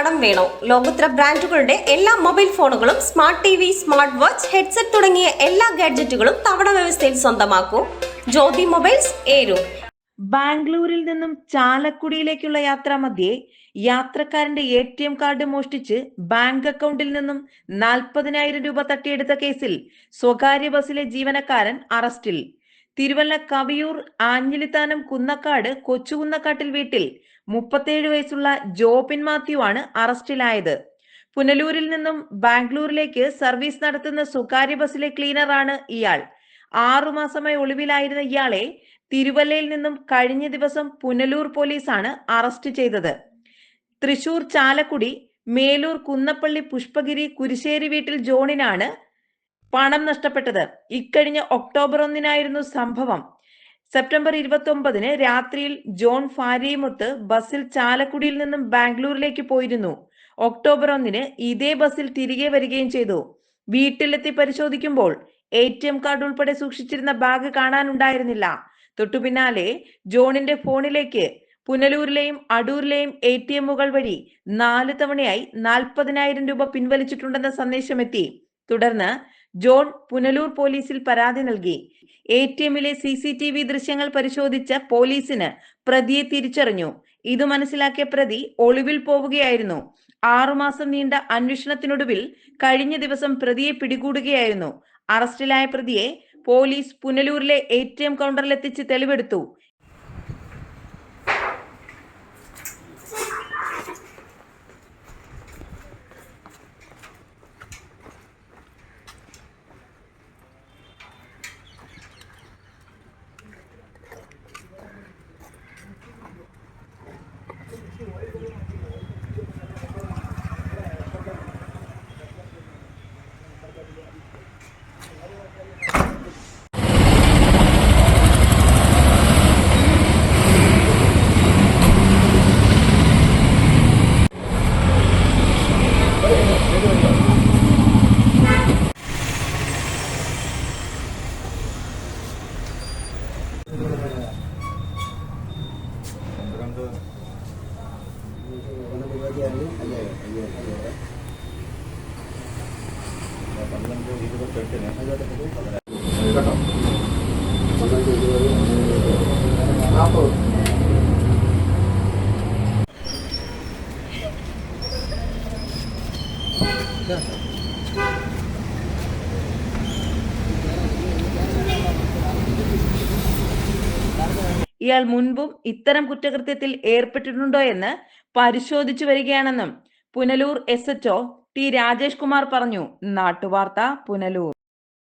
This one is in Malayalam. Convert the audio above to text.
കടം വേണോ? ലോകോത്തര ബ്രാൻഡുകളുടെ എല്ലാ മൊബൈൽ ഫോണുകളും smart T V smart watch headset തുടങ്ങിയ എല്ലാ ഗാഡ്ജറ്റുകളും തവണ വ്യവസ്ഥയിൽ സ്വന്തമാക്കൂ. ജ്യോതി മൊബൈൽസ് ഏരു. ബാംഗ്ലൂരിൽ നിന്നും ചാലക്കുടിയിലേക്കുള്ള യാത്രാ മധ്യേ യാത്രക്കാരന്റെ എ ടി എം കാർഡ് മോഷ്ടിച്ച് ബാങ്ക് അക്കൗണ്ടിൽ നിന്നും നാൽപ്പതിനായിരം രൂപ തട്ടിയെടുത്ത കേസിൽ സ്വകാര്യ ബസ്സിലെ ജീവനക്കാരൻ അറസ്റ്റിൽ. തിരുവല്ല കവിയൂർ ആഞ്ഞിലിത്താനം കുന്നക്കാട് കൊച്ചുകുന്നക്കാട്ടിൽ വീട്ടിൽ മുപ്പത്തേഴ് വയസ്സുള്ള ജോബിൻ മാത്യു ആണ് അറസ്റ്റിലായത്. പുനലൂരിൽ നിന്നും ബാംഗ്ലൂരിലേക്ക് സർവീസ് നടത്തുന്ന സ്വകാര്യ ബസ്സിലെ ക്ലീനറാണ് ഇയാൾ. ആറുമാസമായി ഒളിവിലായിരുന്ന ഇയാളെ തിരുവല്ലയിൽ നിന്നും കഴിഞ്ഞ ദിവസം പുനലൂർ പോലീസാണ് അറസ്റ്റ് ചെയ്തത്. തൃശൂർ ചാലക്കുടി മേലൂർ കുന്നപ്പള്ളി പുഷ്പഗിരി കുരിശ്ശേരി വീട്ടിൽ ജോണിനാണ് പണം നഷ്ടപ്പെട്ടത്. ഇക്കഴിഞ്ഞ ഒക്ടോബർ ഒന്നിനായിരുന്നു സംഭവം. സെപ്റ്റംബർ ഇരുപത്തി ഒമ്പതിന് രാത്രിയിൽ ജോൺ ഫാരിയുമൊത്ത് ബസ്സിൽ ചാലക്കുടിയിൽ നിന്നും ബാംഗ്ലൂരിലേക്ക് പോയിരുന്നു. ഒക്ടോബർ ഒന്നിന് ഇതേ ബസ്സിൽ തിരികെ വരികയും ചെയ്തു. വീട്ടിലെത്തി പരിശോധിക്കുമ്പോൾ എ കാർഡ് ഉൾപ്പെടെ സൂക്ഷിച്ചിരുന്ന ബാഗ് കാണാനുണ്ടായിരുന്നില്ല. തൊട്ടു പിന്നാലെ ജോണിന്റെ ഫോണിലേക്ക് പുനലൂരിലെയും അടൂരിലെയും എ ടി എമ്മുകൾ വഴി നാല് തവണയായി നാൽപ്പതിനായിരം രൂപ പിൻവലിച്ചിട്ടുണ്ടെന്ന സന്ദേശമെത്തി. തുടർന്ന് ജോൺ പുനലൂർ പോലീസിൽ പരാതി നൽകി. എ ടി എമ്മിലെ സി സി ടി വി ദൃശ്യങ്ങൾ പരിശോധിച്ച പോലീസിന് പ്രതിയെ തിരിച്ചറിഞ്ഞു. ഇത് മനസ്സിലാക്കിയ പ്രതി ഒളിവിൽ പോവുകയായിരുന്നു. ആറുമാസം നീണ്ട അന്വേഷണത്തിനൊടുവിൽ കഴിഞ്ഞ ദിവസം പ്രതിയെ പിടികൂടുകയായിരുന്നു. അറസ്റ്റിലായ പ്രതിയെ പോലീസ് പുനലൂരിലെ എ ടി എം കൗണ്ടറിലെത്തിച്ച് തെളിവെടുത്തു. ഇയാൾ മുൻപും ഇത്തരം കുറ്റകൃത്യത്തിൽ ഏർപ്പെട്ടിട്ടുണ്ടോ എന്ന് പരിശോധിച്ചു വരികയാണെന്നും Punalur S H O T Rajesh Kumar പറഞ്ഞു. നാട്ടുവാർത്ത പുനലൂർ.